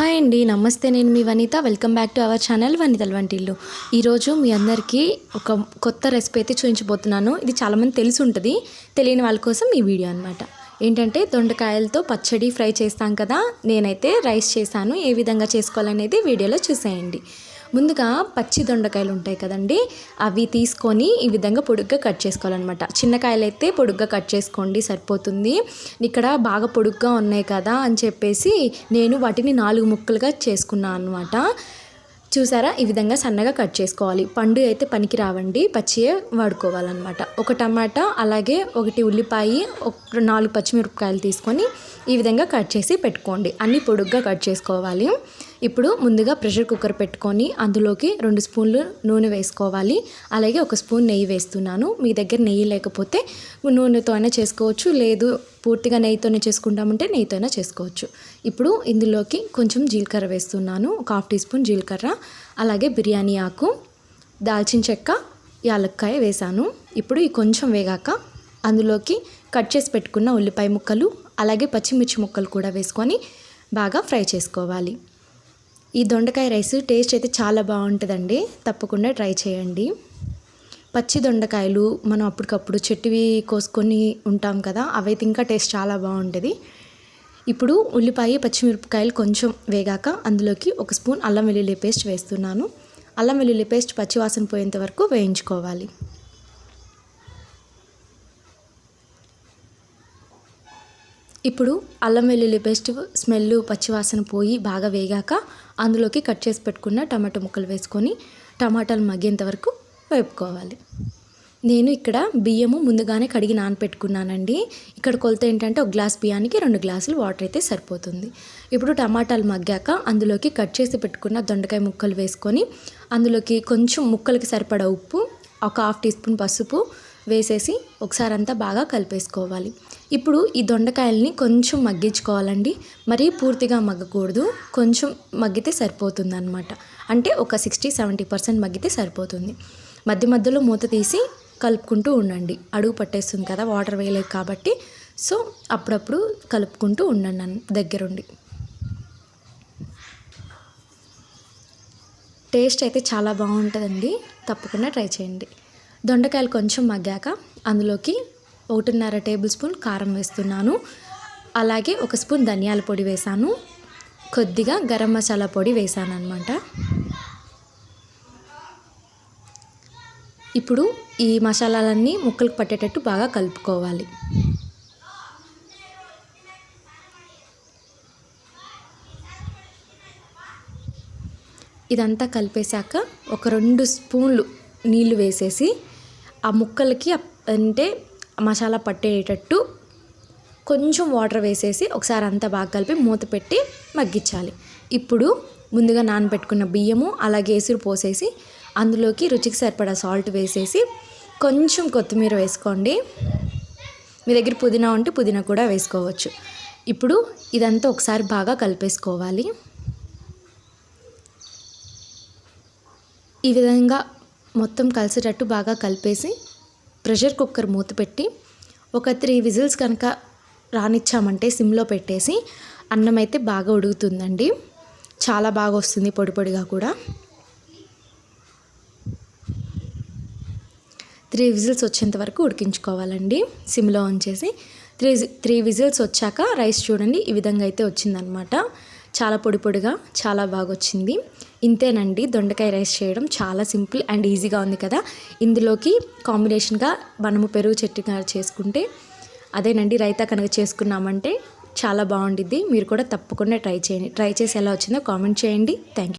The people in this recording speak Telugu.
హాయ్ అండి నమస్తే. నేను మీ Vanitha. Welcome back to our channel వనితల వంటిల్లు. ఈరోజు మీ అందరికీ ఒక కొత్త రెసిపీ అయితే చూపించబోతున్నాను. ఇది చాలామంది తెలిసి ఉంటుంది. తెలియని వాళ్ళ కోసం ఈ వీడియో అనమాట ఏంటంటే దొండకాయలతో పచ్చడి ఫ్రై చేస్తాం కదా. నేనైతే రైస్ చేశాను. ఏ విధంగా చేసుకోవాలనేది వీడియోలో చూసేయండి. ముందుగా పచ్చి దొండకాయలు ఉంటాయి కదండి అవి తీసుకొని ఈ విధంగా పొడుగ్గా కట్ చేసుకోవాలన్నమాట. చిన్నకాయలు అయితే పొడుగ్గా కట్ చేసుకోండి సరిపోతుంది. ఇక్కడ బాగా పొడుగ్గా ఉన్నాయి కదా అని చెప్పేసి నేను వాటిని నాలుగు ముక్కలుగా చేసుకున్నాను అనమాట చూసారా? ఈ విధంగా సన్నగా కట్ చేసుకోవాలి. పండు అయితే పనికి రావండి పచ్చియే వాడుకోవాలన్నమాట. ఒక టమాటా అలాగే ఒకటి ఉల్లిపాయ ఒక నాలుగు పచ్చిమిరపకాయలు తీసుకొని ఈ విధంగా కట్ చేసి పెట్టుకోండి. అన్ని పొడుగ్గా కట్ చేసుకోవాలి. ఇప్పుడు ముందుగా ప్రెషర్ కుక్కర్ పెట్టుకొని అందులోకి రెండు స్పూన్లు నూనె వేసుకోవాలి. అలాగే ఒక స్పూన్ నెయ్యి వేస్తున్నాను. మీ దగ్గర నెయ్యి లేకపోతే నూనెతో అయినా చేసుకోవచ్చు. లేదు పూర్తిగా నెయ్యితోనే చేసుకుంటామంటే నెయ్యితోనే చేసుకోవచ్చు. ఇప్పుడు ఇందులోకి కొంచెం జీలకర్ర వేస్తున్నాను. ఒక హాఫ్ టీ స్పూన్ జీలకర్ర. అలాగే బిర్యానీ ఆకు దాల్చిన చెక్క యాలక్కాయ వేసాను ఇప్పుడు ఈ కొంచెం వేగాక అందులోకి కట్ చేసి పెట్టుకున్న ఉల్లిపాయ ముక్కలు అలాగే పచ్చిమిర్చి ముక్కలు కూడా వేసుకొని బాగా ఫ్రై చేసుకోవాలి. ఈ దొండకాయ రైస్ టేస్ట్ అయితే చాలా బాగుంటుందండి. తప్పకుండా ట్రై చేయండి. పచ్చి దొండకాయలు మనం అప్పటికప్పుడు చెట్టువి కోసుకొని ఉంటాం కదా అవైతే ఇంకా టేస్ట్ చాలా బాగుంటుంది. ఇప్పుడు ఉల్లిపాయ పచ్చిమిరపకాయలు కొంచెం వేగాక అందులోకి ఒక స్పూన్ అల్లం వెల్లుల్లి పేస్ట్ వేస్తున్నాను. అల్లం వెల్లుల్లి పేస్ట్ పచ్చివాసన పోయేంత వరకు వేయించుకోవాలి. ఇప్పుడు అల్లం వెల్లుల్లి పేస్ట్ స్మెల్ పచ్చివాసన పోయి బాగా వేగాక అందులోకి కట్ చేసి పెట్టుకున్న టమాటో ముక్కలు వేసుకొని టమాటాలు మగ్గేంత వరకు వేపుకోవాలి. నేను ఇక్కడ బియ్యము ముందుగానే కడిగి నానపెట్టుకున్నానండి. ఇక్కడ కొలత ఏంటంటే ఒక గ్లాస్ బియ్యానికి రెండు గ్లాసులు వాటర్ అయితే సరిపోతుంది. ఇప్పుడు టమాటాలు మగ్గాక అందులోకి కట్ చేసి పెట్టుకున్న దొండకాయ ముక్కలు వేసుకొని అందులోకి కొంచెం ముక్కలకి సరిపడా ఉప్పు ఒక హాఫ్ టీ స్పూన్ పసుపు వేసేసి ఒకసారి అంతా బాగా కలిపేసుకోవాలి. ఇప్పుడు ఈ దొండకాయల్ని కొంచెం మగ్గించుకోవాలండి. మరీ పూర్తిగా మగ్గకూడదు. కొంచెం మగ్గితే సరిపోతుంది అనమాట అంటే ఒక సిక్స్టీ సెవెంటీ పర్సెంట్ మగ్గితే సరిపోతుంది. మధ్య మధ్యలో మూత తీసి కలుపుకుంటూ ఉండండి. అడుగు పట్టేస్తుంది కదా వాటర్ వేయలేదు కాబట్టి. సో అప్పుడప్పుడు కలుపుకుంటూ ఉండండి దగ్గరుండి. టేస్ట్ అయితే చాలా బాగుంటుందండి. తప్పకుండా ట్రై చేయండి. దొండకాయలు కొంచెం మగ్గాక అందులోకి ఒకటిన్నర టేబుల్ స్పూన్ కారం వేస్తున్నాను. అలాగే ఒక స్పూన్ ధనియాల పొడి వేసాను. కొద్దిగా గరం మసాలా పొడి వేసాను అనమాట ఇప్పుడు ఈ మసాలాలన్నీ ముక్కలకు పట్టేటట్టు బాగా కలుపుకోవాలి. ఇదంతా కలిపేశాక ఒక రెండు స్పూన్లు నీళ్ళు వేసేసి ఆ ముక్కలకి అంటే మసాలా పట్టేటట్టు కొంచెం వాటర్ వేసేసి ఒకసారి అంతా బాగా కలిపి మూత పెట్టి మగ్గించాలి. ఇప్పుడు ముందుగా నానబెట్టుకున్న బియ్యము అలాగే ఎసురు పోసేసి అందులోకి రుచికి సరిపడా సాల్ట్ వేసేసి కొంచెం కొత్తిమీర వేసుకోండి. మీ దగ్గర పుదీనా ఉంటే పుదీనా కూడా వేసుకోవచ్చు. ఇప్పుడు ఇదంతా ఒకసారి బాగా కలిపేసుకోవాలి. ఈ విధంగా మొత్తం కలిసేటట్టు బాగా కలిపేసి ప్రెషర్ కుక్కర్ మూత పెట్టి ఒక త్రీ విజిల్స్ కనుక రానిచ్చామంటే సిమ్లో పెట్టేసి అన్నం అయితే బాగా ఉడుకుతుందండి. చాలా బాగా వస్తుంది పొడి పొడిగా కూడా. త్రీ విజిల్స్ వచ్చేంత వరకు ఉడికించుకోవాలండి. సిమ్లో ఉంచేసి త్రీ త్రీ విజిల్స్ వచ్చాక రైస్ చూడండి ఈ విధంగా అయితే వచ్చిందనమాట. చాలా పొడి పొడిగా చాలా బాగా వచ్చింది ఇంతేనండి దొండకాయ రైస్ చేయడం చాలా సింపుల్ అండ్ ఈజీగా ఉంది కదా. ఇందులోకి కాంబినేషన్గా మనము పెరుగు చెట్టు చేసుకుంటే అదేనండి రైతా కనుక చేసుకున్నామంటే చాలా బాగుండిద్ది. మీరు కూడా తప్పకుండా ట్రై చేయండి. ట్రై చేసి ఎలా వచ్చిందో కామెంట్ చేయండి. Thank you